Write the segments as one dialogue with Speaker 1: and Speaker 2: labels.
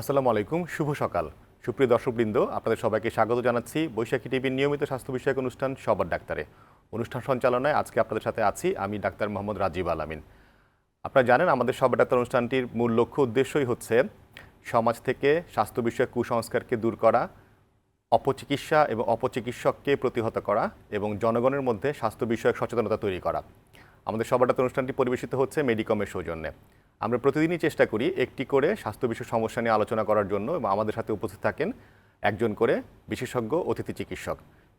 Speaker 1: আসসালামু আলাইকুম, শুভ সকাল। সুপ্রিয় দর্শকবৃন্দ, আপনাদের সবাইকে স্বাগত জানাচ্ছি বৈশাখী টিভির নিয়মিত স্বাস্থ্য বিষয়ক অনুষ্ঠান সবার ডাক্তারে। অনুষ্ঠান সঞ্চালনায় আজকে আপনাদের সাথে আছি আমি ডাক্তার মোহাম্মদ রাজীব আলামিন। আপনারা জানেন, আমাদের সবার ডাক্তার অনুষ্ঠানটির মূল লক্ষ্য উদ্দেশ্যই হচ্ছে সমাজ থেকে স্বাস্থ্য বিষয়ক কুসংস্কারকে দূর করা, অপচিকিৎসা এবং অপচিকিৎসককে প্রতিহত করা এবং জনগণের মধ্যে স্বাস্থ্য বিষয়ক সচেতনতা তৈরি করা। আমাদের সবার ডাক্তার অনুষ্ঠানটি পরিবেশিত হচ্ছে মেডিকমের সৌজন্যে। আমরা প্রতিদিনই চেষ্টা করি একটি করে স্বাস্থ্য বিষয়ক সমস্যা নিয়ে আলোচনা করার জন্য এবং আমাদের সাথে উপস্থিত থাকেন একজন করে বিশেষজ্ঞ অতিথি চিকিৎসক।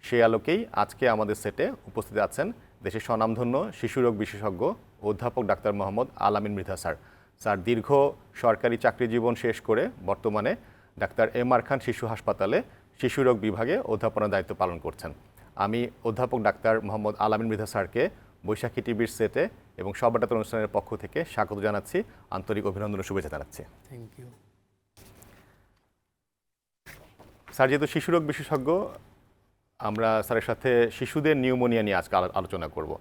Speaker 1: সেই আলোকেই আজকে আমাদের সেটে উপস্থিত আছেন দেশের স্বনামধন্য শিশুরোগ বিশেষজ্ঞ অধ্যাপক ডাক্তার মোহাম্মদ আলামিন মৃধা স্যার। স্যার দীর্ঘ সরকারি চাকরি জীবন শেষ করে বর্তমানে ডাক্তার এম আর খান শিশু হাসপাতালে শিশুরোগ বিভাগে অধ্যাপনার দায়িত্ব পালন করছেন। আমি অধ্যাপক ডাক্তার মোহাম্মদ আলামিন মৃধা স্যারকে বৈশাখী টিভির সেটে এবং ডাক্তার অনুষ্ঠানের পক্ষ থেকে স্বাগত জানাচ্ছি। আন্তরিক অভিনন্দন ও শুভেচ্ছা জানাচ্ছি।
Speaker 2: থ্যাংক ইউ
Speaker 1: স্যার যেহেতু শিশুরোগ বিশেষজ্ঞ আমরা স্যারের সাথে শিশুদের নিউমোনিয়া নিয়ে আজকে আলোচনা করব।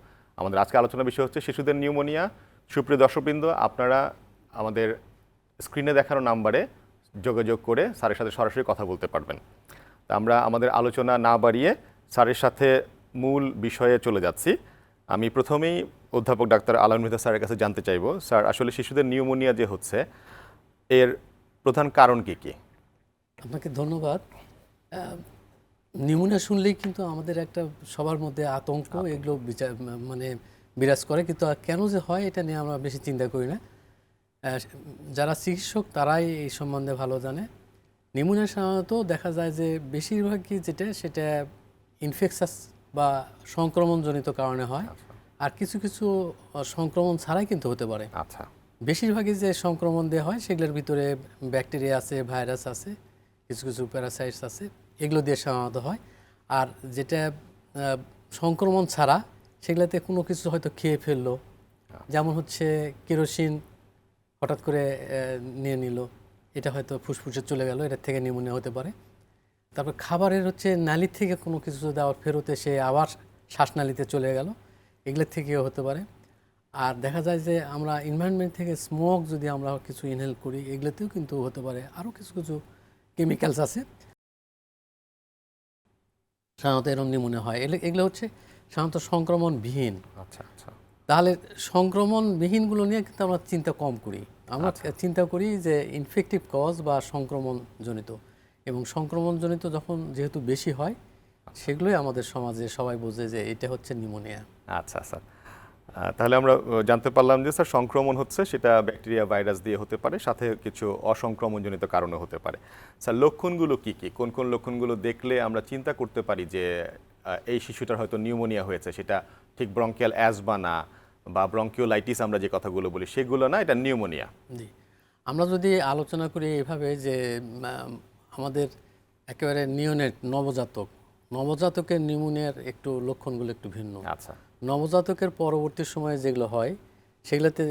Speaker 1: আমাদের আজকে আলোচনার বিষয় হচ্ছে শিশুদের নিউমোনিয়া। সুপ্রিয় দর্শকবৃন্দ আপনারা আমাদের স্ক্রিনে দেখানো নাম্বারে যোগাযোগ করে স্যারের সাথে সরাসরি কথা বলতে পারবেন। তা আমরা আমাদের আলোচনা না বাড়িয়ে স্যারের সাথে মূল বিষয়ে চলে যাচ্ছি। আমি প্রথমেই অধ্যাপক ডাক্তার আলম মৃধা স্যারের কাছে জানতে চাইব। স্যার আসলে শিশুদের নিউমোনিয়া যে হচ্ছে এর প্রধান কারণ কী কী?
Speaker 2: আপনাকে ধন্যবাদ। নিউমোনিয়া শুনলেই কিন্তু আমাদের একটা সবার মধ্যে আতঙ্ক এগুলো বিচার মানে বিরাজ করে। কিন্তু কেন যে হয় এটা নিয়ে আমরা বেশি চিন্তা করি না। যারা চিকিৎসক তারাই এই সম্বন্ধে ভালো জানে। নিউমোনিয়া সাধারণত দেখা যায় যে বেশিরভাগই যেটা সেটা ইনফেকশাস বা সংক্রমণজনিত কারণে হয়। আর কিছু কিছু সংক্রমণ ছাড়াই কিন্তু হতে পারে।
Speaker 1: আচ্ছা।
Speaker 2: বেশিরভাগই যে সংক্রমণ দেওয়া হয় সেগুলোর ভিতরে ব্যাকটেরিয়া আছে ভাইরাস আছে কিছু কিছু প্যারাসাইটস আছে এগুলো দিয়ে সাধারণত হয়। আর যেটা সংক্রমণ ছাড়া সেগুলোতে কোনো কিছু হয়তো খেয়ে ফেলল। যেমন হচ্ছে কেরোসিন হঠাৎ করে নিয়ে নিল। এটা হয়তো ফুসফুসে চলে গেল এটা থেকে নিউমোনিয়া হতে পারে। তারপর খাবারের হচ্ছে নালি থেকে কোনো কিছু আবার ফেরোতে সে আবার শ্বাসনালীতে চলে গেল এগুলোর থেকেও হতে পারে। আর দেখা যায় যে আমরা এনভায়রনমেন্ট থেকে স্মোক যদি আমরা কিছু ইনহেল করি এগুলোতেও কিন্তু হতে পারে। আরও কিছু কিছু কেমিক্যালস আছে। সাধারণত এরকম নিউমোনিয়া হয়। এগুলো এগুলো হচ্ছে সাধারণত সংক্রমণবিহীন।
Speaker 1: আচ্ছা আচ্ছা।
Speaker 2: তাহলে সংক্রমণবিহীনগুলো নিয়ে কিন্তু আমরা চিন্তা কম করি। আমরা চিন্তা করি যে ইনফেক্টিভ কজ বা সংক্রমণজনিত। এবং সংক্রমণজনিত যখন যেহেতু বেশি হয় সেগুলোই আমাদের সমাজে সবাই বোঝে যে এটা হচ্ছে নিউমোনিয়া।
Speaker 1: আচ্ছা স্যার তাহলে আমরা জানতে পারলাম যে স্যার সংক্রমণ হচ্ছে সেটা ব্যাকটেরিয়া ভাইরাস দিয়ে হতে পারে সাথে কিছু অসংক্রমণজনিত কারণে হতে পারে। স্যার লক্ষণগুলো কি কি? কোন কোন লক্ষণগুলো দেখলে আমরা চিন্তা করতে পারি যে এই শিশুটার হয়তো নিউমোনিয়া হয়েছে সেটা ঠিক ব্রঙ্কিয়াল অ্যাসবা না বা ব্রঙ্কিওলাইটিস আমরা যে কথাগুলো বলি সেগুলো না এটা নিউমোনিয়া?
Speaker 2: জি। আমরা যদি আলোচনা করি এভাবে যে আমাদের একেবারে নিওনেট নবজাতক নবজাতকের নিউমোনিয়ার একটু লক্ষণগুলো একটু ভিন্ন।
Speaker 1: আচ্ছা।
Speaker 2: নবজাতকের পরবর্তী সময়ে যেগুলো হয় সেগুলোতে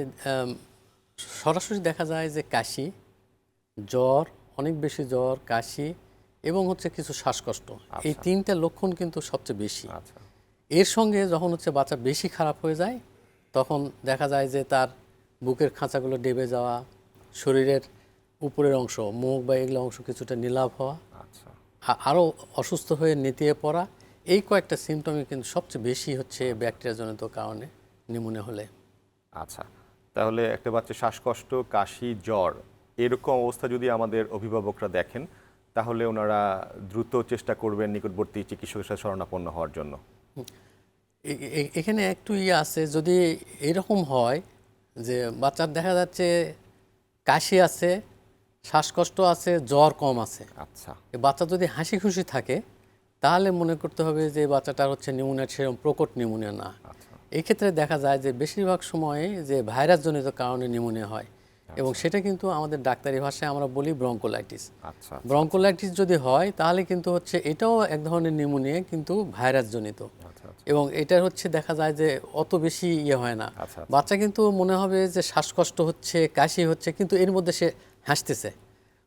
Speaker 2: সরাসরি দেখা যায় যে কাশি জ্বর অনেক বেশি জ্বর কাশি এবং হচ্ছে কিছু শ্বাসকষ্ট। এই তিনটা লক্ষণ কিন্তু সবচেয়ে বেশি।
Speaker 1: আচ্ছা।
Speaker 2: এর সঙ্গে যখন হচ্ছে বাচ্চা বেশি খারাপ হয়ে যায় তখন দেখা যায় যে তার বুকের খাঁচাগুলো ডেবে যাওয়া শরীরের উপরের অংশ মুখ বা এগুলো অংশ কিছুটা নীলাভ হওয়া।
Speaker 1: আচ্ছা।
Speaker 2: আরও অসুস্থ হয়ে নেতিয়ে পড়া এই কয়েকটা সিমটমই কিন্তু সবচেয়ে বেশি হচ্ছে ব্যাকটেরিয়াজনিত কারণে নিউমোনিয়া হলে।
Speaker 1: আচ্ছা তাহলে একটা বাচ্চা শ্বাসকষ্ট কাশি জ্বর এরকম অবস্থা যদি আমাদের অভিভাবকরা দেখেন তাহলে ওনারা দ্রুত চেষ্টা করবেন নিকটবর্তী চিকিৎসকের সাথে শরণাপন্ন হওয়ার জন্য।
Speaker 2: এখানে একটু ইয়ে আছে যদি এরকম হয় যে বাচ্চার দেখা যাচ্ছে কাশি আছে শ্বাসকষ্ট আছে জ্বর কম আছে।
Speaker 1: আচ্ছা।
Speaker 2: বাচ্চা যদি হাসি খুশি থাকে তাহলে মনে করতে হবে যে বাচ্চাটার হচ্ছে নিউমোনিয়া সেরকম প্রকট নিউমোনিয়া না।
Speaker 1: আচ্ছা।
Speaker 2: এই ক্ষেত্রে দেখা যায় যে বেশিরভাগ সময়ে যে ভাইরাসজনিত কারণে নিউমোনিয়া হয় এবং সেটা কিন্তু আমাদের ডাক্তারি ভাষায় আমরা বলি ব্রঙ্কোলাইটিস।
Speaker 1: আচ্ছা
Speaker 2: ব্রঙ্কোলাইটিস যদি হয় তাহলে কিন্তু হচ্ছে এটাও এক ধরনের নিউমোনিয়া কিন্তু ভাইরাসজনিত।
Speaker 1: আচ্ছা আচ্ছা।
Speaker 2: এবং এটা হচ্ছে দেখা যায় যে অত বেশি ইয়ে হয় না।
Speaker 1: আচ্ছা,
Speaker 2: বাচ্চা কিন্তু মনে হবে যে শ্বাসকষ্ট হচ্ছে কাশি হচ্ছে কিন্তু এর মধ্যে সে হাসতেছে।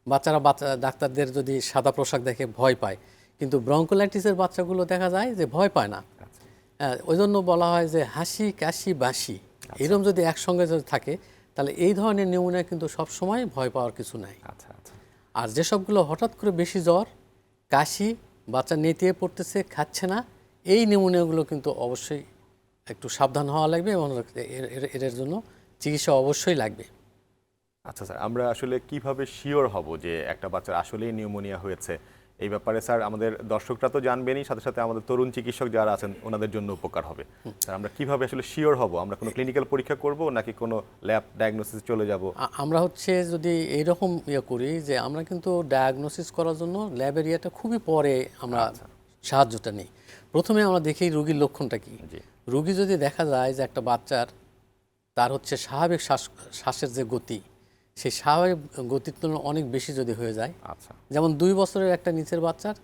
Speaker 2: বাচ্চারা বাচ্চা ডাক্তারদের যদি সাদা পোশাক দেখে ভয় পায় কিন্তু ব্রঙ্কোলাইটিসের বাচ্চাগুলো দেখা যায় যে ভয় পায় না।
Speaker 1: আচ্ছা।
Speaker 2: হ্যাঁ, ওই জন্য বলা হয় যে হাসি কাশি বাসি এরকম যদি একসঙ্গে যদি থাকে তাহলে এই ধরনের নিউমোনিয়া কিন্তু সবসময় ভয় পাওয়ার কিছু নাই।
Speaker 1: আচ্ছা আচ্ছা।
Speaker 2: আর যেসবগুলো হঠাৎ করে বেশি জ্বর কাশি বাচ্চা নেতিয়ে পড়তেছে খাচ্ছে না এই নিউমোনিয়াগুলো কিন্তু অবশ্যই একটু সাবধান হওয়া লাগবে এবং এর জন্য চিকিৎসা অবশ্যই লাগবে।
Speaker 1: আচ্ছা স্যার আমরা আসলে কীভাবে শিওর হব যে একটা বাচ্চার আসলেই নিউমোনিয়া হয়েছে? এই ব্যাপারে স্যার আমাদের দর্শকরা তো জানবেনই সাথে সাথে আমাদের তরুণ চিকিৎসক যারা আছেন ওনাদের জন্য উপকার হবে। স্যার আমরা কীভাবে আসলে শিওর হব? আমরা কোনো ক্লিনিক্যাল পরীক্ষা করব নাকি কোনো ল্যাব ডায়াগনোসিস চলে যাব?
Speaker 2: আমরা হচ্ছে যদি এইরকম ইয়ে করি যে আমরা কিন্তু ডায়াগনোসিস করার জন্য ল্যাবের ইয়েটা খুবই পরে আমরা সাহায্যটা নিই। প্রথমে আমরা দেখি রুগীর লক্ষণটা কি। রুগী যদি দেখা যায় যে একটা বাচ্চার তার হচ্ছে স্বাভাবিক শ্বাস শ্বাসের যে গতি সেই স্বাভাবিক গতির তুলনায় অনেক বেশি যদি হয়ে যায়।
Speaker 1: আচ্ছা।
Speaker 2: যেমন দুই বছরের একটা নিচের বাচ্চার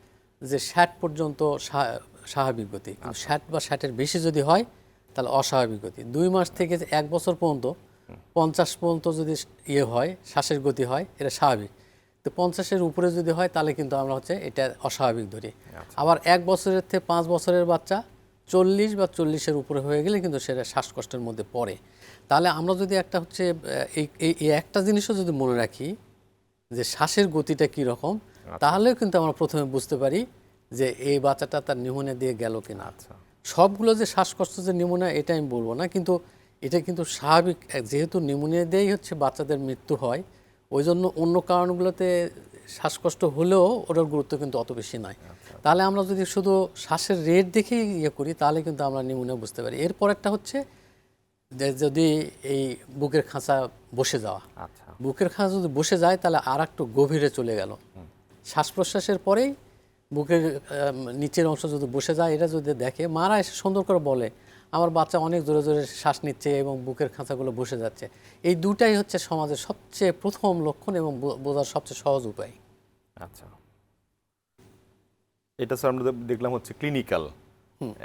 Speaker 2: যে ষাট পর্যন্ত স্বা- স্বাভাবিক গতি কিন্তু ষাট বা ষাটের বেশি যদি হয় তাহলে অস্বাভাবিক গতি। দুই মাস থেকে যে এক বছর পর্যন্ত পঞ্চাশ পর্যন্ত যদি ইয়ে হয় শ্বাসের গতি হয় এটা স্বাভাবিক। তো পঞ্চাশের উপরে যদি হয় তাহলে কিন্তু আমরা হচ্ছে এটা অস্বাভাবিক ধরি। আবার এক বছরের থেকে পাঁচ বছরের বাচ্চা চল্লিশ বা চল্লিশের উপরে হয়ে গেলে কিন্তু সেটা শ্বাসকষ্টের মধ্যে পড়ে। তাহলে আমরা যদি একটা হচ্ছে এই একটা জিনিসও যদি মনে রাখি যে শ্বাসের গতিটা কী রকম তাহলেও কিন্তু আমরা প্রথমে বুঝতে পারি যে এই বাচ্চাটা তার নিউমোনিয়া দিয়ে গেল কিনা।
Speaker 1: আচ্ছা।
Speaker 2: সবগুলো যে শ্বাসকষ্ট যে নিউমোনিয়া এটা আমি বলব না কিন্তু এটা কিন্তু স্বাভাবিক যেহেতু নিউমোনিয়া দিয়েই হচ্ছে বাচ্চাদের মৃত্যু হয় ওই জন্য অন্য কারণগুলোতে শ্বাসকষ্ট হলেও ওটার গুরুত্ব কিন্তু অত বেশি নয়। তাহলে আমরা যদি শুধু শ্বাসের রেট দেখেই ইয়ে করি তাহলে কিন্তু আমরা নিউমোনিয়া বুঝতে পারি। এরপর একটা হচ্ছে যদি এই বুকের খাঁচা বসে যাওয়া।
Speaker 1: আচ্ছা।
Speaker 2: বুকের খাঁচা যদি বসে যায় তাহলে আর একটু গভীরে চলে গেল। শ্বাস প্রশ্বাসের পরেই বুকের নিচের অংশ যদি বসে যায় এটা যদি দেখে মারা এসে সুন্দর করে বলে আমার বাচ্চা অনেক জোরে জোরে শ্বাস নিচ্ছে এবং বুকের খাঁচাগুলো বসে যাচ্ছে। এই দুটাই হচ্ছে সমাজের সবচেয়ে প্রথম লক্ষণ এবং বোঝার সবচেয়ে সহজ উপায়।
Speaker 1: আচ্ছা। এটা স্যার আমরা দেখলাম হচ্ছে ক্লিনিক্যাল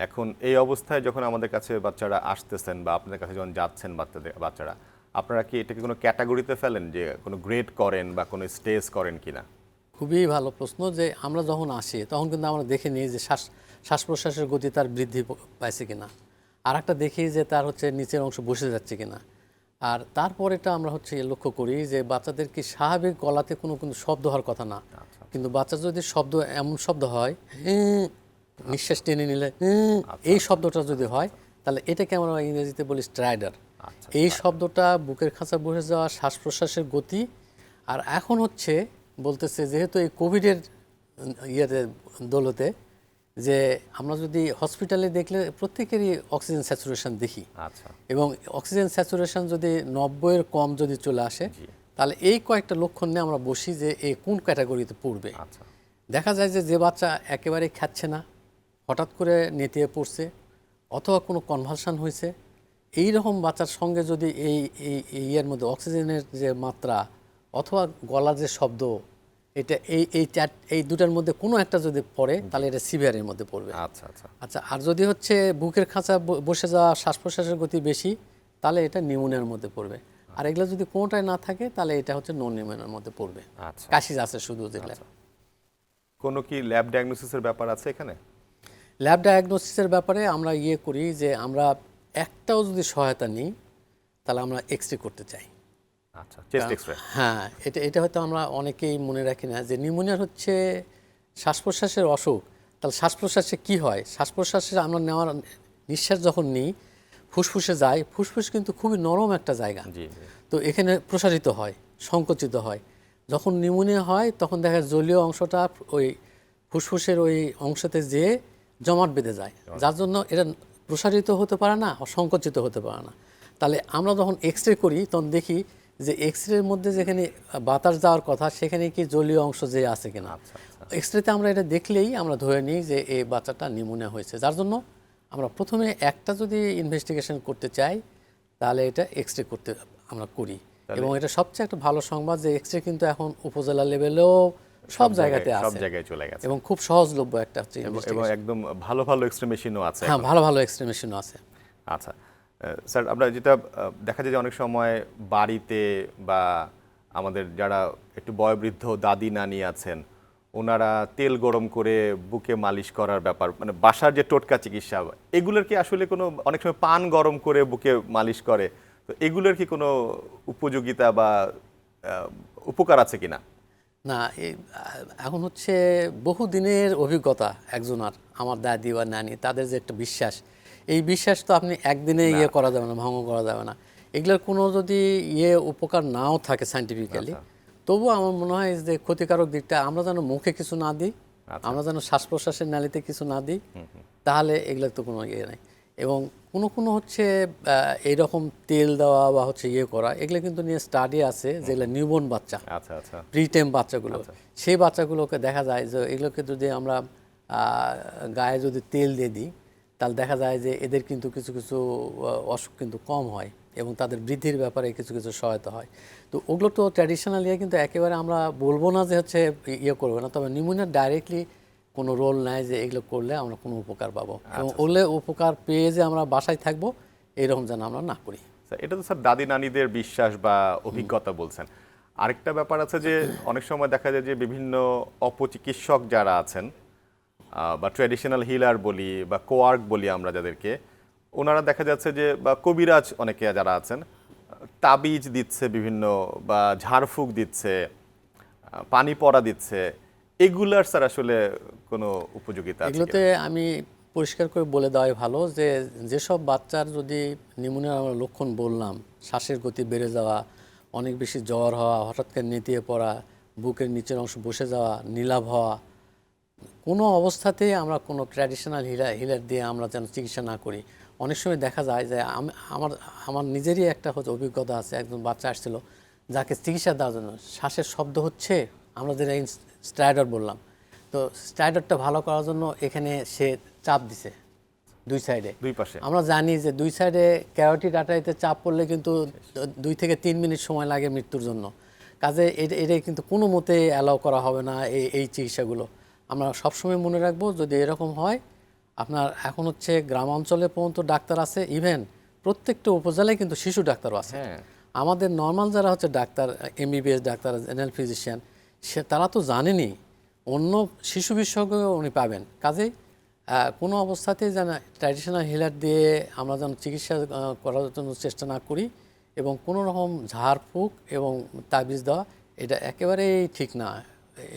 Speaker 1: এখন এই অবস্থায় যখন আমাদের কাছে বাচ্চারা আসতেছেন বা আপনাদের কাছে যখন যাচ্ছেন বাচ্চাদের বাচ্চারা আপনারা কি এটাকে কোনো ক্যাটাগরিতে ফেলেন যে কোনো গ্রেড করেন বা কোনো স্টেজ করেন কি না
Speaker 2: খুবই ভালো প্রশ্ন যে আমরা যখন আসি তখন কিন্তু আমরা দেখে নিই যে শ্বাস শ্বাস প্রশ্বাসের গতি তার বৃদ্ধি পাইছে কিনা। আর একটা দেখি যে তার হচ্ছে নিচের অংশ বসে যাচ্ছে কিনা। আর তারপর এটা আমরা হচ্ছে লক্ষ্য করি যে বাচ্চাদের কি স্বাভাবিক গলাতে কোনো কোনো শব্দ হওয়ার কথা না। কিন্তু বাচ্চা যদি শব্দ এমন শব্দ হয় নিঃশ্বাস টেনে নিলে এই শব্দটা যদি হয় তাহলে এটাকে আমরা ইংরেজিতে বলি স্ট্রাইডার।
Speaker 1: আচ্ছা
Speaker 2: এই শব্দটা বুকের খাঁচা বসে যাওয়া শ্বাস প্রশ্বাসের গতি আর এখন হচ্ছে বলতেছে যেহেতু এই কোভিডের ইয়েতে দৌলতে যে আমরা যদি হসপিটালে দেখলে প্রত্যেকেরই অক্সিজেন স্যাচুরেশন দেখি।
Speaker 1: আচ্ছা।
Speaker 2: এবং অক্সিজেন স্যাচুরেশন যদি নব্বইয়ের কম যদি চলে আসে তাহলে এই কয়েকটা লক্ষণ নিয়ে আমরা বসি যে এই কোন ক্যাটাগরিতে পড়বে।
Speaker 1: আচ্ছা।
Speaker 2: দেখা যায় যে যে বাচ্চা একেবারে খাচ্ছে না হঠাৎ করে নেতিয়ে পড়ছে অথবা কোনো কনভালশন হয়েছে এই রকম বাচ্চার সঙ্গে যদি এই ইয়ের মধ্যে অক্সিজেনের যে মাত্রা অথবা গলার যে শব্দ এটা এই এই চার এই দুটার মধ্যে কোনো একটা যদি পড়ে তাহলে এটা সিভিয়ারের মধ্যে পড়বে।
Speaker 1: আচ্ছা আচ্ছা।
Speaker 2: আচ্ছা আর যদি হচ্ছে বুকের খাঁচা বসে যাওয়া শ্বাস প্রশ্বাসের গতি বেশি তাহলে এটা নিউমোনিয়ার মধ্যে পড়বে। আর এগুলো যদি কোনোটাই না থাকে তাহলে এটা হচ্ছে নন নিউমোনিয়ার মধ্যে পড়বে।
Speaker 1: আচ্ছা।
Speaker 2: কাশি আছে শুধু যেগুলো।
Speaker 1: কোনো কি ল্যাব ডায়াগনোসিসের ব্যাপার আছে এখানে?
Speaker 2: ল্যাব ডায়াগনোসিসের ব্যাপারে আমরা ইয়ে করি যে আমরা একটাও যদি সহায়তা নিই তাহলে আমরা এক্স রে করতে চাই।
Speaker 1: আচ্ছা চেস্ট
Speaker 2: হ্যাঁ এটা এটা হয়তো আমরা অনেকেই মনে রাখি না যে নিউমোনিয়ার হচ্ছে শ্বাস প্রশ্বাসের অসুখ। তাহলে শ্বাস প্রশ্বাসে কী হয়? শ্বাস প্রশ্বাসে আমরা নেওয়ার নিঃশ্বাস যখন নিই ফুসফুসে যায়। ফুসফুস কিন্তু খুবই নরম একটা জায়গা। তো এখানে প্রসারিত হয় সংকুচিত হয়। যখন নিউমোনিয়া হয় তখন দেখা যায় জলীয় অংশটা ওই ফুসফুসের ওই অংশতে যেয়ে জমাট বেঁধে যায়। যার জন্য এটা প্রসারিত হতে পারে না আর সংকুচিত হতে পারে না। তাহলে আমরা যখন এক্স রে করি তখন দেখি যে এক্স রের মধ্যে যেখানে বাতাস যাওয়ার কথা সেখানে কি জলীয় অংশ যে আছে কিনা।
Speaker 1: আচ্ছা আচ্ছা।
Speaker 2: এক্স রেতে আমরা এটা দেখলেই আমরা ধরে নিই যে এই বাচ্চাটা নিউমোনিয়া হয়েছে। যার জন্য আমরা প্রথমে একটা যদি ইনভেস্টিগেশন করতে চাই তাহলে এটা এক্স রে করতে আমরা করি। এবং এটা সবচেয়ে একটা ভালো সংবাদ যে এক্স রে কিন্তু এখন উপজেলা লেভেলেও সব জায়গাতে আছে।
Speaker 1: সব জায়গায় চলে গেছে।
Speaker 2: এবং খুব সহজলভ্য একটা
Speaker 1: এবং- একদম ভালো ভালো এক্সরে মেশিনও আছে
Speaker 2: হ্যাঁ ভালো ভালো এক্স মেশিনও আছে।
Speaker 1: আচ্ছা স্যার আমরা যেটা দেখা যায় যে অনেক সময় বাড়িতে বা আমাদের যারা একটু বয়োবৃদ্ধ দাদি নানি আছেন ওনারা তেল গরম করে বুকে মালিশ করার ব্যাপার মানে বাসার যে টোটকা চিকিৎসা এগুলোর কি আসলে কোনো অনেক সময় পান গরম করে বুকে মালিশ করে? তো এগুলোর কি কোনো উপযোগিতা বা উপকার আছে কিনা?
Speaker 2: না এখন হচ্ছে বহু দিনের অভিজ্ঞতা একজনার আমার দাদি বা নানি তাদের যে একটা বিশ্বাস। এই বিশ্বাস তো আপনি একদিনে ইয়ে করা যাবে না ভঙ্গ করা যাবে না। এগুলোর কোনো যদি ইয়ে উপকার নাও থাকে সাইন্টিফিক্যালি তবুও আমার মনে হয় যে ক্ষতিকারক দিকটা আমরা যেন মুখে কিছু না দিই আমরা যেন শ্বাস প্রশ্বাসের নালিতে কিছু না দিই তাহলে এগুলোর তো কোনো ইয়ে নাই। এবং কোনো কোনো হচ্ছে এইরকম তেল দেওয়া বা হচ্ছে ইয়ে করা এগুলো কিন্তু নিয়ে স্টাডি আছে যেগুলো নিউবর্ন বাচ্চা
Speaker 1: আচ্ছা আচ্ছা।
Speaker 2: প্রিটেম বাচ্চাগুলো। সেই বাচ্চাগুলোকে দেখা যায় যে এগুলোকে যদি আমরা গায়ে যদি তেল দিয়ে দিই তাহলে দেখা যায় যে এদের কিন্তু কিছু কিছু অসুখ কিন্তু কম হয় এবং তাদের বৃদ্ধির ব্যাপারে কিছু কিছু সহায়তা হয়। তো ওগুলো তো ট্র্যাডিশনাল ইয়ে কিন্তু একেবারে আমরা বলব না যে হচ্ছে ইয়ে করবে না তবে নিউমোনিয়া ডাইরেক্টলি কোনো রোল নেয় যে এগুলো করলে আমরা কোনো উপকার পাবো। এবং ওগুলো উপকার পেয়ে যে আমরা বাসায় থাকব এরকম যেন আমরা না করি।
Speaker 1: স্যার, এটা তো স্যার দাদি নানিদের বিশ্বাস বা অভিজ্ঞতা বলছেন। আরেকটা ব্যাপার আছে যে অনেক সময় দেখা যায় যে বিভিন্ন অপচিকিৎসক যারা আছেন বা ট্র্যাডিশনাল হিলার বলি বা কোয়ার্ক বলি আমরা যাদেরকে ওনারা দেখা যাচ্ছে যে বা কবিরাজ অনেকে যারা আছেন তাবিজ দিচ্ছে বিভিন্ন বা ঝাড়ফুঁক দিচ্ছে পানি পড়া দিচ্ছে এগুলার স্যার আসলে কোনো উপযোগিতা
Speaker 2: এগুলোতে আমি পরিষ্কার করে বলে দেওয়াই ভালো যে যেসব বাচ্চার যদি নিউমোনিয়ার আমরা লক্ষণ বললাম শ্বাসের গতি বেড়ে যাওয়া অনেক বেশি জ্বর হওয়া হঠাৎ করে নেতিয়ে পড়া বুকের নিচের অংশ বসে যাওয়া নীলাভ হওয়া কোনো অবস্থাতেই আমরা কোনো ট্র্যাডিশনাল হিলার হিলার দিয়ে আমরা যেন চিকিৎসা না করি। অনেক সময় দেখা যায় যে আমি আমার আমার নিজেরই একটা হচ্ছে অভিজ্ঞতা আছে একজন বাচ্চা আসছিল যাকে চিকিৎসা দেওয়ার জন্য শ্বাসের শব্দ হচ্ছে আমরা যেটা স্ট্রাইডার বললাম। তো স্ট্রাইডারটা ভালো করার জন্য এখানে সে চাপ দিছে দুই সাইডে।
Speaker 1: দুই পাশে।
Speaker 2: আমরা জানি যে দুই সাইডে ক্যারোটি আটাইতে চাপ পড়লে কিন্তু দুই থেকে তিন মিনিট সময় লাগে মৃত্যুর জন্য। কাজে এটা এটা কিন্তু কোনো মতে অ্যালাউ করা হবে না এই এই চিকিৎসাগুলো। আমরা সবসময় মনে রাখব যদি এরকম হয় আপনার এখন হচ্ছে গ্রাম অঞ্চলে পর্যন্ত ডাক্তার আছে ইভেন প্রত্যেকটা উপজেলায় কিন্তু শিশু ডাক্তারও আছে।
Speaker 1: হ্যাঁ।
Speaker 2: আমাদের নর্মাল যারা হচ্ছে doctor MBBS doctor general physician সে তারা তো জানেনই অন্য শিশু বিশেষজ্ঞ উনি পাবেন। কাজেই কোনো অবস্থাতেই যেন ট্র্যাডিশনাল হিলার দিয়ে আমরা যেন চিকিৎসা করার জন্য চেষ্টা না করি এবং কোনো রকম ঝাড়ফুঁক এবং তাবিজ দেওয়া, এটা একেবারেই ঠিক না।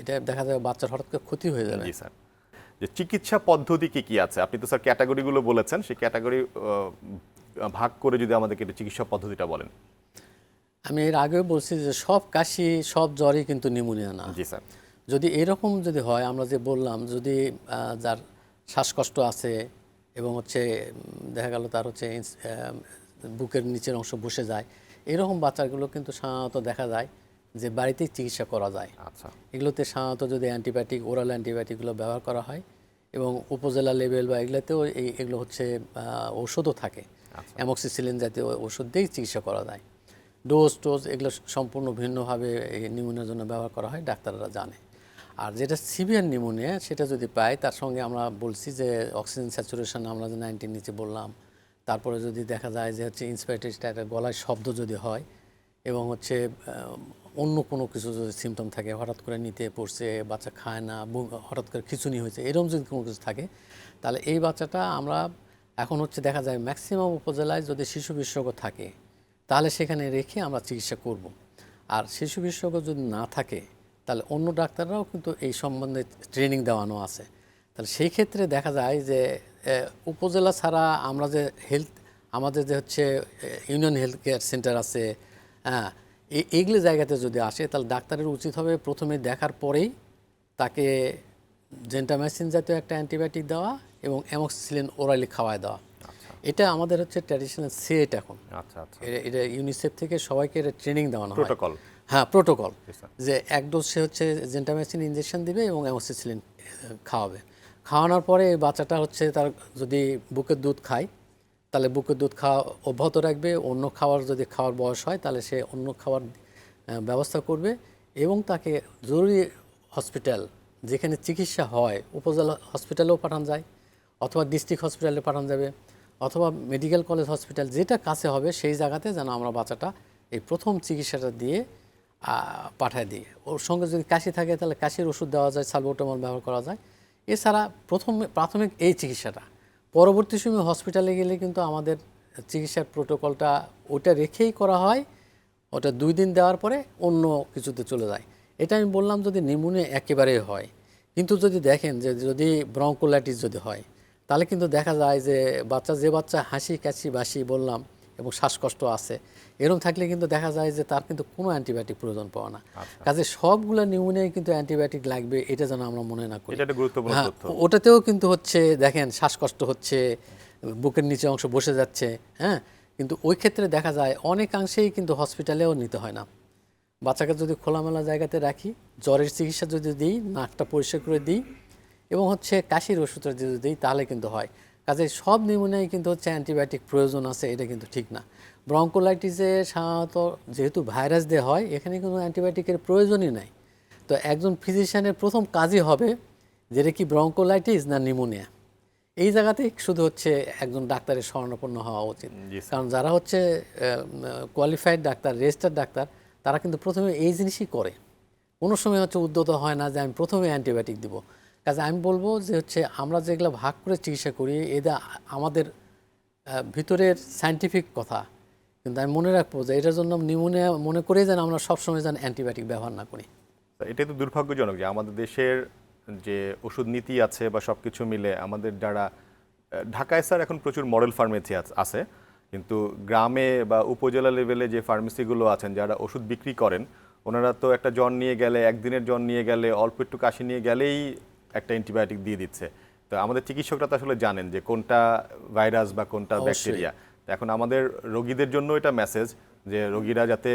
Speaker 2: এটা দেখা যায় বাচ্চার হঠাৎ করে ক্ষতি হয়ে যাবে।
Speaker 1: স্যার। যে চিকিৎসা পদ্ধতি কী কী আছে? আপনি তো স্যার ক্যাটাগরিগুলো বলেছেন সেই ক্যাটাগরি ভাগ করে যদি আমাদেরকে একটু চিকিৎসা পদ্ধতিটা বলেন।
Speaker 2: আমি এর আগেও বলছি যে সব কাশি সব জ্বরই কিন্তু নিউমোনিয়া না।
Speaker 1: জি স্যার।
Speaker 2: যদি এরকম যদি হয় আমরা যে বললাম যদি যার শ্বাসকষ্ট আছে এবং হচ্ছে দেখা গেল তার হচ্ছে বুকের নিচের অংশ বসে যায় এরকম বাচ্চাগুলো কিন্তু সাধারণত দেখা যায় যে বাড়িতেই চিকিৎসা করা যায়।
Speaker 1: আচ্ছা।
Speaker 2: এগুলোতে সাধারণত যদি অ্যান্টিবায়োটিক ওরাল অ্যান্টিবায়োটিকগুলো ব্যবহার করা হয় এবং উপজেলা লেভেল বা এগুলোতেও এই এগুলো হচ্ছে ঔষধও থাকে। অ্যামক্সিসিলিন জাতীয় ওষুধ দিয়েই চিকিৎসা করা যায়। ডোজ টোজ এগুলো সম্পূর্ণ ভিন্নভাবে এই নিউমোনিয়ার জন্য ব্যবহার করা হয়, ডাক্তাররা জানে। আর যেটা সিভিয়ার নিউমোনিয়া সেটা যদি পাই, তার সঙ্গে আমরা বলছি যে অক্সিজেন স্যাচুরেশন আমরা যে নাইনটিন নিচে বললাম, তারপরে যদি দেখা যায় যে হচ্ছে ইন্সপাইরেটরিটা একটা গলায় শব্দ যদি হয় এবং হচ্ছে অন্য কোনো কিছু যদি সিমটম থাকে, হঠাৎ করে নিতে পড়ছে, বাচ্চা খায় না হঠাৎ করে খিচুনি হয়েছে, এরকম যদি কোনো কিছু থাকে, তাহলে এই বাচ্চাটা আমরা এখন হচ্ছে দেখা যায় ম্যাক্সিমাম উপজেলায় যদি শিশু বিশেষজ্ঞ থাকে তাহলে সেখানে রেখে আমরা চিকিৎসা করব। আর শিশু বিশেষজ্ঞ যদি না থাকে, তাহলে অন্য ডাক্তাররাও কিন্তু এই সম্বন্ধে ট্রেনিং দেওয়ানো আছে। তাহলে সেই ক্ষেত্রে দেখা যায় যে উপজেলা ছাড়া আমরা যে হেলথ আমাদের যে হচ্ছে ইউনিয়ন হেলথ কেয়ার সেন্টার আছে হ্যাঁ এই এইগুলো জায়গাতে যদি আসে, তাহলে ডাক্তারের উচিত হবে প্রথমে দেখার পরেই তাকে জেন্টামাইসিন জাতীয় একটা অ্যান্টিবায়োটিক দেওয়া এবং অ্যামক্সিলিন ওরালি খাওয়ায় দেওয়া। এটা আমাদের হচ্ছে ট্র্যাডিশনাল সেট এখন।
Speaker 1: আচ্ছা আচ্ছা।
Speaker 2: এটা ইউনিসেফ থেকে সবাইকে এটা ট্রেনিং দেওয়ানো হয়।
Speaker 1: প্রোটোকল
Speaker 2: হ্যাঁ প্রোটোকল যে এক ডোজ সে হচ্ছে জেন্টামাইসিন ইঞ্জেকশন দিবে এবং অ্যামোসিসিলিন খাওয়াবে। খাওয়ানোর পরে বাচ্চাটা হচ্ছে তার যদি বুকের দুধ খায় তাহলে বুকের দুধ খাওয়া অব্যাহত রাখবে। অন্য খাওয়ার যদি খাওয়ার বয়স হয় তাহলে সে অন্য খাওয়ার আহ, ব্যবস্থা করবে এবং তাকে জরুরি হসপিটাল যেখানে চিকিৎসা হয় উপজেলা হসপিটালেও পাঠানো যায় অথবা ডিস্ট্রিক্ট হসপিটালে পাঠানো যাবে। অথবা মেডিকেল কলেজ, হসপিটাল যেটা কাছে হবে সেই জায়গাতে যেন আমরা বাচ্চাটা এই প্রথম চিকিৎসাটা দিয়ে পাঠায় দিই। ওর সঙ্গে যদি কাশি থাকে তাহলে কাশির ওষুধ দেওয়া যায়, সালবোটামল ব্যবহার করা যায়। এছাড়া প্রথম প্রাথমিক এই চিকিৎসাটা। পরবর্তী সময় হসপিটালে গেলে কিন্তু আমাদের চিকিৎসার প্রোটোকলটা ওটা রেখেই করা হয়। ওটা দুই দিন দেওয়ার পরে অন্য কিছুতে চলে যায়। এটা আমি বললাম যদি নিউমোনিয়া একেবারেই হয়। কিন্তু যদি দেখেন যে যদি ব্রঙ্কোলাইটিস যদি হয় তাহলে কিন্তু দেখা যায় যে বাচ্চা যে বাচ্চা হাসি কাশি বাসি বললাম এবং শ্বাসকষ্ট আছে এরকম থাকলে কিন্তু দেখা যায় যে তার কিন্তু কোনো অ্যান্টিবায়োটিক প্রয়োজন পাওয়া না। কাজে সবগুলো নিউমোনিয়ায় কিন্তু অ্যান্টিবায়োটিক লাগবে এটা যেন আমরা মনে না করি। হ্যাঁ ওটাতেও কিন্তু হচ্ছে দেখেন শ্বাসকষ্ট হচ্ছে বুকের নিচে অংশ বসে যাচ্ছে হ্যাঁ? কিন্তু ওই ক্ষেত্রে দেখা যায় অনেকাংশেই কিন্তু হসপিটালেও নিতে হয় না। বাচ্চাকে যদি খোলামেলা জায়গাতে রাখি জ্বরের চিকিৎসা যদি দিই নাকটা পরিষ্কার করে দিই এবং হচ্ছে কাশির ওষুধটা যদি দিই তাহলে কিন্তু হয়। কাজে সব নিউমোনিয়ায় কিন্তু হচ্ছে অ্যান্টিবায়োটিক প্রয়োজন আছে এটা কিন্তু ঠিক না। ব্রঙ্কোলাইটিসে সাধারণত যেহেতু ভাইরাস দিয়ে হয় এখানে কোনো অ্যান্টিবায়োটিকের প্রয়োজনই নাই। তো একজন ফিজিশিয়ানের প্রথম কাজই হবে যেটা কি ব্রঙ্কোলাইটিস না নিউমোনিয়া। এই জায়গাতেই শুধু হচ্ছে একজন ডাক্তারের স্বর্ণপন্ন হওয়া উচিত। কারণ যারা হচ্ছে কোয়ালিফাইড ডাক্তার রেজিস্টার্ড ডাক্তার তারা কিন্তু প্রথমে এই জিনিসই করে। কোনো সময় হচ্ছে উদ্যত হয় না যে আমি প্রথমে অ্যান্টিবায়োটিক দিব। কাজে আমি বলব যে হচ্ছে আমরা যেগুলো ভাগ করে চিকিৎসা করি, এটা আমাদের ভিতরের সায়েন্টিফিক কথা। কিন্তু আমি মনে রাখব যে এটার জন্য নিউমোনিয়া মনে করেই যেন আমরা সবসময় যেন অ্যান্টিবায়োটিক ব্যবহার না করি।
Speaker 1: তা এটাই তো দুর্ভাগ্যজনক যে আমাদের দেশের যে ওষুধ নীতি আছে বা সব কিছু মিলে আমাদের যারা ঢাকায় স্যার এখন প্রচুর মডেল ফার্মেসি আছে কিন্তু গ্রামে বা উপজেলা লেভেলে যে ফার্মেসিগুলো আছেন, যারা ওষুধ বিক্রি করেন, ওনারা তো একটা জ্বর নিয়ে গেলে, একদিনের জ্বর নিয়ে গেলে, অল্প একটু কাশি নিয়ে গেলেই একটা অ্যান্টিবায়োটিক দিয়ে দিচ্ছে। তো আমাদের চিকিৎসকরা তো আসলে জানেন যে কোনটা ভাইরাস বা কোনটা। ব্যাকটেরিয়া। এখন আমাদের রোগীদের জন্য এটা মেসেজ যে রোগীরা যাতে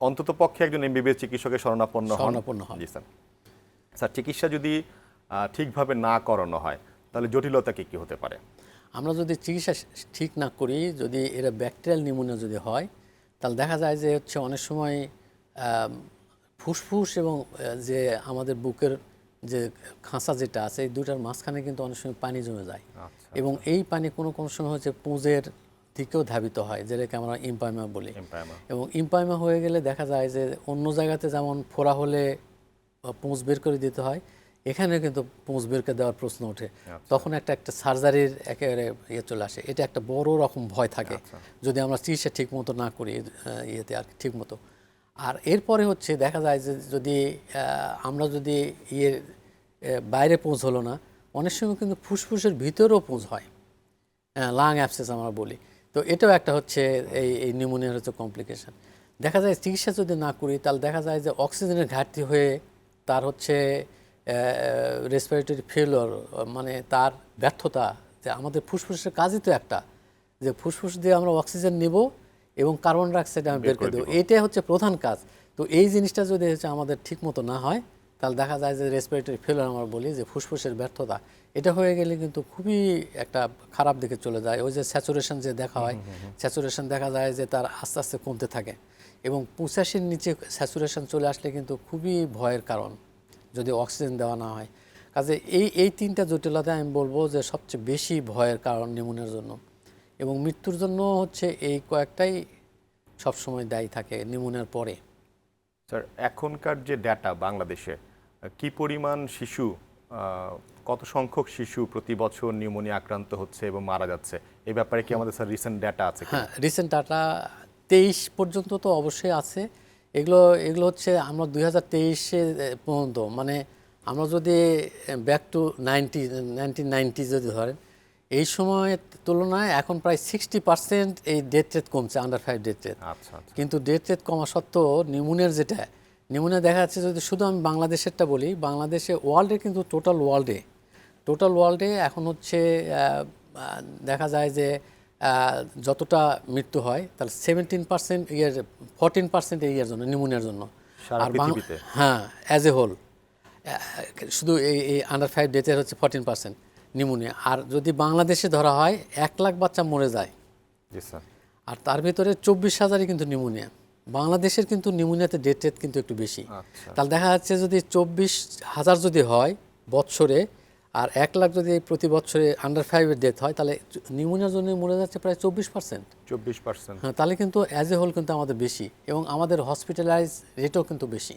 Speaker 1: অন্তত পক্ষে একজন এমবিবিএস চিকিৎসকের শরণাপন্ন
Speaker 2: শরণাপন্ন হন।
Speaker 1: জি স্যার। স্যার চিকিৎসা যদি ঠিকভাবে না করানো হয় তাহলে জটিলতা কী কী হতে পারে?
Speaker 2: আমরা যদি চিকিৎসা ঠিক না করি যদি এরা ব্যাকটেরিয়াল নিউমোনিয়া যদি হয় তাহলে দেখা যায় যে হচ্ছে অনেক সময় ফুসফুস এবং যে আমাদের বুকের যে খাঁচা যেটা আছে এই দুটার মাঝখানে কিন্তু অনেক সময় পানি জমে যায়।
Speaker 1: আচ্ছা
Speaker 2: এবং এই পানি কোনো কোনো সময় হচ্ছে পুঁজের দিকেও ধাবিত হয় যেটাকে আমরা ইম্পায়মা বলি। এবং ইম্পাইমা হয়ে গেলে দেখা যায় যে অন্য জায়গাতে যেমন ফোড়া হলে পুঁজ বের করে দিতে হয় এখানে কিন্তু পুঁজ বের করে দেওয়ার প্রশ্ন ওঠে। তখন একটা একটা সার্জারির একেবারে ইয়ে চলে আসে। এটা একটা বড় রকম ভয় থাকে। যদি আমরা চিকিৎসা ঠিক মতো না করি ইয়েতে আর ঠিক মতো আর এরপরে হচ্ছে দেখা যায় যে যদি আমরা যদি ইয়ে বাইরে পৌঁছ হলো না, অনেক সময় কিন্তু ফুসফুসের ভিতরেও পৌঁছ হয়। লাং অ্যাপসেস আমরা বলি। তো এটাও একটা হচ্ছে এই এই নিউমোনিয়ার হচ্ছে কমপ্লিকেশন দেখা যায় চিকিৎসা যদি না করি, তাহলে দেখা যায় যে অক্সিজেনের ঘাটতি হয়ে তার হচ্ছে রেসপিরেটরি ফেলোর মানে তার ব্যর্থতা, যে আমাদের ফুসফুসের কাজই তো একটা, যে ফুসফুস দিয়ে আমরা অক্সিজেন নিব এবং কার্বন ডাইঅক্সাইড আমি বের করে দেবো। এটাই হচ্ছে প্রধান কাজ। তো এই জিনিসটা যদি হচ্ছে আমাদের ঠিক মতো না হয় তাহলে দেখা যায় যে রেসপিরেটরি ফেলার আমরা বলি যে ফুসফুসের ব্যর্থতা। এটা হয়ে গেলে কিন্তু খুবই একটা খারাপ দিকে চলে যায়। ওই যে স্যাচুরেশন যে দেখা হয় স্যাচুরেশন দেখা যায় যে তার আস্তে আস্তে কমতে থাকে। এবং পঁচাশির নিচে স্যাচুরেশন চলে আসলে কিন্তু খুবই ভয়ের কারণ যদি অক্সিজেন দেওয়া না হয়। কাজে এই এই তিনটা জটিলতা আমি বলব যে সবচেয়ে বেশি ভয়ের কারণ নিউমোনিয়ার জন্য। এবং মৃত্যুর জন্য হচ্ছে এই কয়েকটাই সবসময় দায়ী থাকে নিউমোনিয়ার পরে।
Speaker 1: স্যার এখনকার যে ডেটা বাংলাদেশে কি পরিমাণ শিশু কত সংখ্যক শিশু প্রতি বছর নিউমোনিয়া আক্রান্ত হচ্ছে এবং মারা যাচ্ছে? এই ব্যাপারে কি আমাদের স্যার রিসেন্ট ডেটা আছে
Speaker 2: হ্যাঁ রিসেন্ট ডাটা তেইশ পর্যন্ত তো অবশ্যই আছে। এগুলো এগুলো হচ্ছে আমরা দুই হাজার তেইশে পর্যন্ত মানে আমরা যদি back to ninety nineteen ninety যদি ধরেন এই সময়ের তুলনায় এখন প্রায় সিক্সটি পার্সেন্ট এই ডেথ রেট কমছে আন্ডার ফাইভ ডেথ রেট কিন্তু ডেথ রেট কমা সত্ত্বেও নিউমোনিয়ার যেটা নিউমোনিয়া দেখা যাচ্ছে যদি শুধু আমি বাংলাদেশেরটা বলি বাংলাদেশে ওয়ার্ল্ডে কিন্তু টোটাল ওয়ার্ল্ডে টোটাল ওয়ার্ল্ডে এখন হচ্ছে দেখা যায় যে যতটা মৃত্যু হয় তাহলে seventeen percent year fourteen percent এই ইয়ের জন্য নিউমোনিয়ার জন্য।
Speaker 1: পৃথিবীতে?
Speaker 2: হ্যাঁ অ্যাজ এ হোল শুধু এই এই আন্ডার ফাইভ ডেথের হচ্ছে ফোরটিন পার্সেন্ট নিউমোনিয়া আর যদি বাংলাদেশে ধরা হয় এক লাখ বাচ্চা মরে যায়। আর তার ভিতরে চব্বিশ হাজারই কিন্তু নিউমোনিয়া বাংলাদেশের কিন্তু নিউমোনিয়াতে ডেথ রেট কিন্তু একটু বেশি।
Speaker 1: আচ্ছা।
Speaker 2: তাহলে দেখা যাচ্ছে যদি চব্বিশ হাজার যদি হয় বৎসরে আর এক লাখ যদি প্রতি বছরে আন্ডার ফাইভের ডেথ হয় তাহলে নিউমোনিয়ার জন্য মরে যাচ্ছে প্রায় চব্বিশ পার্সেন্ট
Speaker 1: চব্বিশ পার্সেন্ট
Speaker 2: হ্যাঁ তাহলে কিন্তু অ্যাজ এ হোল কিন্তু আমাদের বেশি। এবং আমাদের হসপিটালাইজ রেটও কিন্তু বেশি।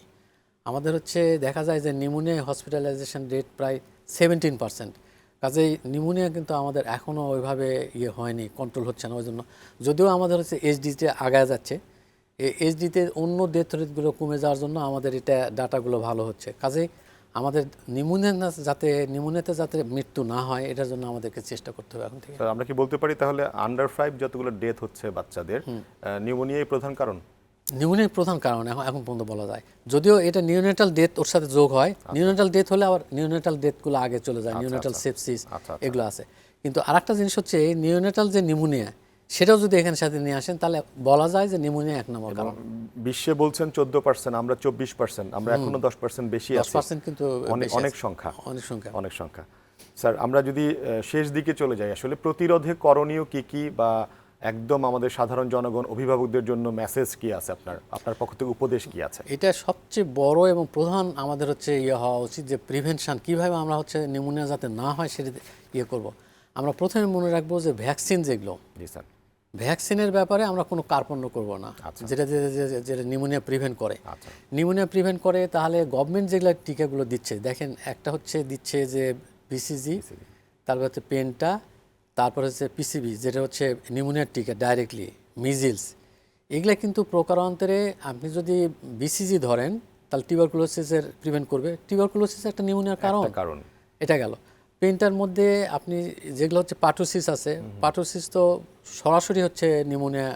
Speaker 2: আমাদের হচ্ছে দেখা যায় যে নিউমোনিয়া হসপিটালাইজেশন রেট প্রায় সেভেন্টিন পার্সেন্ট কাজেই নিউমোনিয়া কিন্তু আমাদের এখনও ওইভাবে ইয়ে হয়নি কন্ট্রোল হচ্ছে না ওই জন্য যদিও আমাদের হচ্ছে এইচডিতে আগায় যাচ্ছে। এই এইচডিতে অন্য ডেথ রেটগুলো কমে যাওয়ার জন্য আমাদের এটা ডাটাগুলো ভালো হচ্ছে। কাজেই আমাদের নিমোনিয়া যাতে নিমোনিয়াতে যাতে মৃত্যু না হয় এটার জন্য আমাদেরকে চেষ্টা করতে হবে এখন থেকে।
Speaker 1: আমরা কি বলতে পারি তাহলে আন্ডার ফাইভ যতগুলো ডেথ হচ্ছে বাচ্চাদের নিউমোনিয়াই প্রধান কারণ?
Speaker 2: নিউমোনিয়ার প্রধান কারণ এখন এখন পর্যন্ত বলা যায়। যদিও এটা নিউনেটাল ডেথ ওর সাথে যোগ হয় নিউনেটাল ডেথ হলে আবার নিউনেটাল ডেথগুলো আগে চলে যায় নিউনেটাল সেপসিস
Speaker 1: আচ্ছা, আচ্ছা।
Speaker 2: এগুলো আছে। কিন্তু আরেকটা জিনিস হচ্ছে নিউনেটাল যে নিউমোনিয়া সেটাও যদি এখানে সাথে নিয়ে আসেন তাহলে বলা যায় যে নিউমোনিয়া এক নম্বর কারণ।
Speaker 1: বিশ্বে বলছেন চোদ্দ পার্সেন্ট আমরা চব্বিশ পার্সেন্ট আমরা এখনও দশ পার্সেন্ট বেশি
Speaker 2: দশ পার্সেন্ট কিন্তু
Speaker 1: অনেক। সংখ্যা।
Speaker 2: অনেক সংখ্যা।
Speaker 1: অনেক সংখ্যা। স্যার আমরা যদি শেষ দিকে চলে যাই আসলে প্রতিরোধে করণীয় কি কি বা একদম আমাদের সাধারণ জনগণ অভিভাবকদের জন্য মেসেজ কি আছে আপনার? আপনার পক্ষ থেকে উপদেশ কি আছে?
Speaker 2: এটা সবচেয়ে বড় এবং প্রধান আমাদের হচ্ছে ইয়ে হওয়া উচিত যে প্রিভেনশন কীভাবে আমরা হচ্ছে নিউমোনিয়া যাতে না হয় সেটা ইয়ে করব। আমরা প্রথমে মনে রাখব যে ভ্যাকসিন যেগুলো
Speaker 1: জি স্যার।
Speaker 2: ভ্যাকসিনের ব্যাপারে আমরা কোনো কার্পণ্য করব না যেটা যে- যে- যে- যেটা নিউমোনিয়া প্রিভেন্ট করে।
Speaker 1: আচ্ছা।
Speaker 2: নিউমোনিয়া প্রিভেন্ট করে তাহলে গভর্নমেন্ট যেগুলো টিকাগুলো দিচ্ছে দেখেন একটা হচ্ছে দিচ্ছে যে বিসিজি তারপর হচ্ছে পেনটা তারপর হচ্ছে পিসিবি যেটা হচ্ছে নিউমোনিয়ার টিকা ডাইরেক্টলি মিজিলস এগুলা কিন্তু প্রকারান্তরে আপনি যদি বিসিজি ধরেন তাহলে টিউবারকুলোসিসের প্রিভেন্ট করবে। টিউবারকুলোসিস একটা নিউমোনিয়ার কারণ।
Speaker 1: কারণ।
Speaker 2: এটা গেল। পেনটার মধ্যে আপনি যেগুলো হচ্ছে পাটোসিস আছে পাটোসিস তো সরাসরি হচ্ছে নিউমোনিয়া।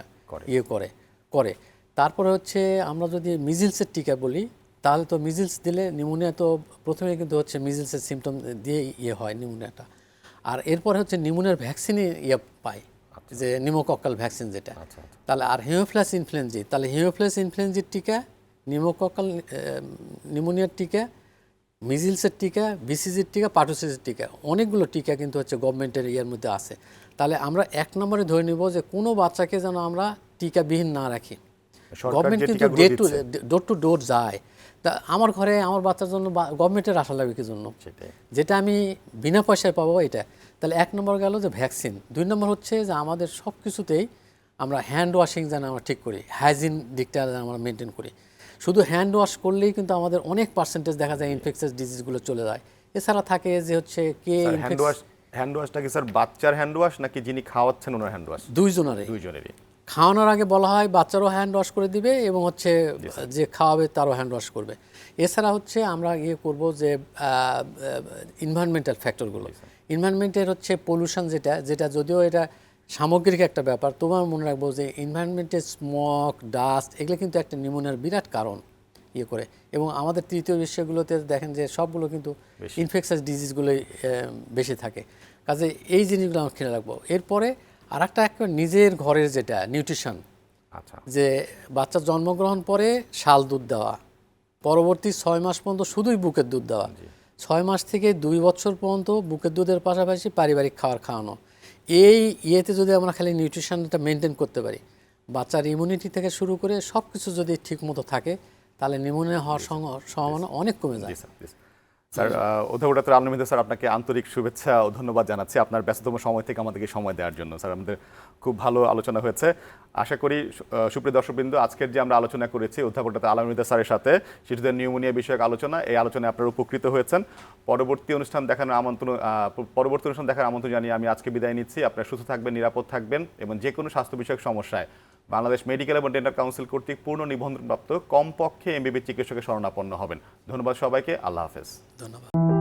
Speaker 2: ইয়ে করে করে। তারপরে হচ্ছে আমরা যদি মিজিলসের টিকা বলি তাহলে তো মিজিলস দিলে নিউমোনিয়া তো প্রথমে কিন্তু হচ্ছে মিজিলসের সিমটম দিয়ে ইয়ে হয় নিউমোনিয়াটা আর এরপরে হচ্ছে নিউমোনিয়ার ভ্যাকসিনই ইয়ে পাই যে নিমোকক্কাল ভ্যাকসিন যেটা।
Speaker 1: আচ্ছা আচ্ছা।
Speaker 2: তাহলে আর হিমোফ্লাস ইনফ্লুয়েঞ্জি তাহলে হিমোফ্লাস ইনফ্লুয়েঞ্জির টিকা নিমোকক্কাল নিউমোনিয়ার টিকা মিজিলসের টিকা বিসিজির টিকা পাটোসিসের টিকা অনেকগুলো টিকা কিন্তু হচ্ছে গভর্নমেন্টের ইয়ের মধ্যে আছে। তাহলে আমরা এক নম্বরে ধরে নিব যে কোনো বাচ্চাকে যেন আমরা টিকাবিহীন না রাখি। গভর্নমেন্ট কিন্তু day to door to door যায়। তা আমার ঘরে আমার বাচ্চার জন্য গভর্নমেন্টের আশা লাগবে কি জন্য? যেটা আমি বিনা পয়সায় পাবো এটা। তাহলে এক নম্বর গেল যে ভ্যাকসিন দুই নম্বর হচ্ছে যে আমাদের সব কিছুতেই আমরা হ্যান্ড ওয়াশিং যেন আমরা ঠিক করি হাইজিন দিকটা যেন আমরা মেনটেন করি। শুধু হ্যান্ড ওয়াশ করলেই কিন্তু আমাদের অনেক পার্সেন্টেজ দেখা যায় ইনফেকশাস ডিজিজগুলো চলে যায়। এছাড়া থাকে যে হচ্ছে কে
Speaker 1: হ্যান্ড ওয়াশ হ্যান্ড ওয়াশটা কি স্যার বাচ্চার হ্যান্ড ওয়াশ নাকি যিনি খাওয়াচ্ছেন ওনার হ্যান্ড ওয়াশ
Speaker 2: দুইজনেরই।
Speaker 1: দুইজনেরই।
Speaker 2: খাওয়ানোর আগে বলা হয় বাচ্চারও হ্যান্ড ওয়াশ করে দিবে এবং হচ্ছে যে খাওয়াবে তারও হ্যান্ড ওয়াশ করবে। এছাড়া হচ্ছে আমরা ইয়ে করব যে ইনভায়রনমেন্টাল ফ্যাক্টরগুলো ইনভায়রনমেন্টের হচ্ছে পলিউশন যেটা যেটা যদিও এটা সামগ্রিক একটা ব্যাপার তোমার মনে রাখব যে ইনভায়রনমেন্টের স্মক ডাস্ট এগুলো কিন্তু একটা নিউমোনিয়ার বিরাট কারণ ইয়ে করে। এবং আমাদের তৃতীয় বিশ্বগুলোতে দেখেন যে সবগুলো কিন্তু ইনফেকশাস ডিজিজগুলোই বেশি থাকে। কাজে এই জিনিসগুলো আমরা খেয়াল রাখব। এরপরে আর একটা নিজের ঘরের যেটা নিউট্রিশন
Speaker 1: আচ্ছা।
Speaker 2: যে বাচ্চা জন্মগ্রহণ পরে শাল দুধ দেওয়া পরবর্তী ছয় মাস পর্যন্ত শুধুই বুকের দুধ দেওয়া। ছয় মাস থেকে দুই বছর পর্যন্ত বুকের দুধের পাশাপাশি পারিবারিক খাবার খাওয়ানো। এই ইয়েতে যদি আমরা খালি নিউট্রিশনটা মেনটেন করতে পারি বাচ্চার ইমিউনিটি থেকে শুরু করে সব কিছু যদি ঠিকমতো থাকে তাহলে নিউমোনিয়া হওয়ার সম্ভাবনা অনেক কমে যায়।
Speaker 1: স্যার অধ্যাপক ডাক্তার স্যার, আপনাকে আন্তরিক শুভেচ্ছা ও ধন্যবাদ জানাচ্ছি আপনার ব্যস্ততম সময় থেকে আমাদেরকে সময় দেওয়ার জন্য। স্যার, আমাদের খুব ভালো আলোচনা হয়েছে। আশা করি সুপ্রিয় দর্শকবৃন্দ, আজকের যে আমরা আলোচনা করেছি অধ্যাপক ডাক্তার আলমিদ স্যারের সাথে, শিশুদের নিউমোনিয়া বিষয়ক আলোচনা, এই আলোচনায় আপনারা উপকৃত হয়েছেন। পরবর্তী অনুষ্ঠান দেখানোর আমন্ত্রণ পরবর্তী অনুষ্ঠান দেখার আমন্ত্রণ জানিয়ে আমি আজকে বিদায় নিচ্ছি। আপনারা সুস্থ থাকবেন, নিরাপদ থাকবেন এবং যে কোনো স্বাস্থ্য বিষয়ক সমস্যায় বাংলাদেশ মেডিকেল এবং ডেন্টাল কাউন্সিল কর্তৃক পূর্ণ নিবন্ধনপ্রাপ্ত কমপক্ষে এমবিবি চিকিৎসকের শরণাপন্ন হবেন। ধন্যবাদ সবাইকে। আল্লাহ হাফেজ।
Speaker 2: ধন্যবাদ।